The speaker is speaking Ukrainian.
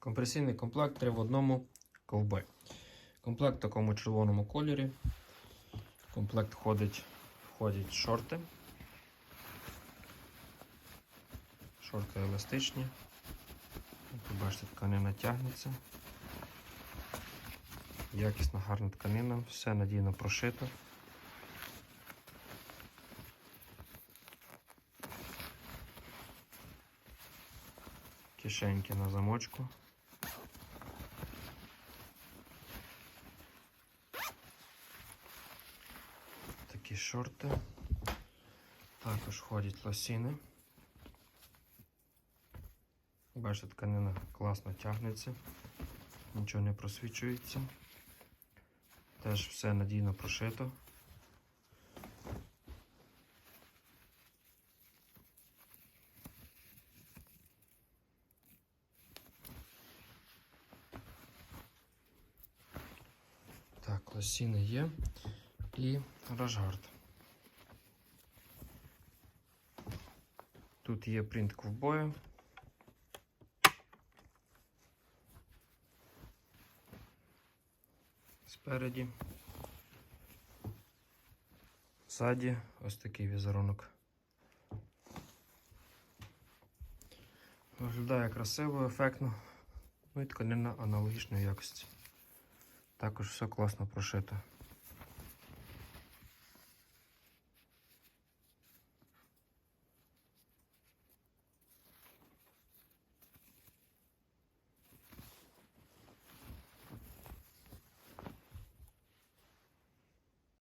Компресійний комплект 3 в одному ковбой. Комплект в такому червоному кольорі. Комплект входить, входять шорти. Шорти еластичні. Як ви бачите, тканина тягнеться. Якісна, гарна тканина, все надійно прошито. Кишеньки на замочку. Такі шорти. Також входять лосіни. Бачите, тканина класно тягнеться, нічого не просвічується. Теж все надійно прошито. Так, лосіни є і рашгард. Тут є принт ковбою. Спереді. Ззаді ось такий візерунок. Виглядає красиво, ефектно. Ну і тканина аналогічної якості. Також все класно прошито.